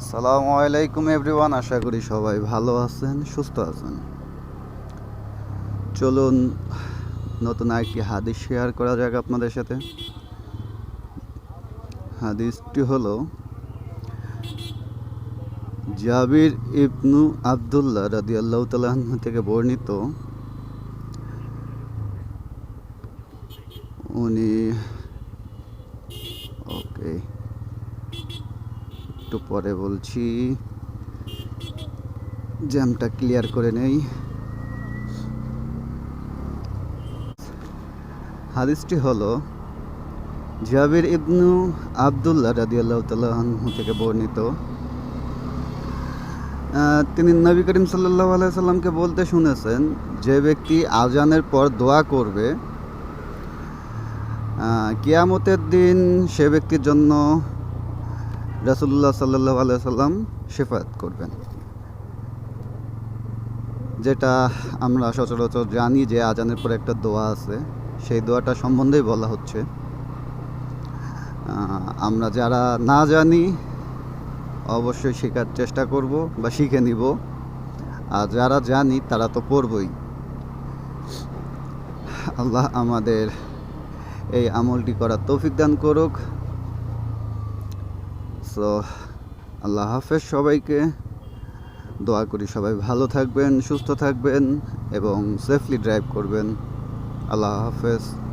আসসালামু আলাইকুম এভরিওয়ান, আশা করি সবাই ভালো আছেন, সুস্থ আছেন। চলুন নতুন একটি হাদিস শেয়ার করা যাক আপনাদের সাথে। হাদিসটি হলো, জাবির ইবনু আবদুল্লাহ রাদি আল্লাহ তালাহ থেকে বর্ণিত, উনি একটু পরে বলছি। জ্যামটা ক্লিয়ার করে নেই। হাদিসটি হলো, জাবির ইবনু আবদুল্লাহ রাদি আল্লাহ তালু থেকে বর্ণিত। তিনি নবী করিম সাল্লাহ আলাইসাল্লামকে বলতে শুনেছেন, যে ব্যক্তি আজানের পর দোয়া করবে কিয়ামতের দিন সে ব্যক্তির জন্য রাসুল্লাহ সাল্লাহ আলাইসাল্লাম শেফায়াত করবেন। যেটা আমরা সচরাচর জানি যে আজানের পরে একটা দোয়া আছে। সেই দোয়াটা সম্বন্ধেই বলা হচ্ছে। আমরা যারা না জানি, অবশ্যই শেখার চেষ্টা করব বা শিখে নিব। আর যারা জানি, তারা তো পড়বই। আল্লাহ আমাদের এই আমলটি করার তৌফিক দান করুক। সো, আল্লাহ হাফেজ সবাইকে। দোয়া করি সবাই ভালো থাকবেন, সুস্থ থাকবেন এবং সেফলি ড্রাইভ করবেন। আল্লাহ হাফেজ।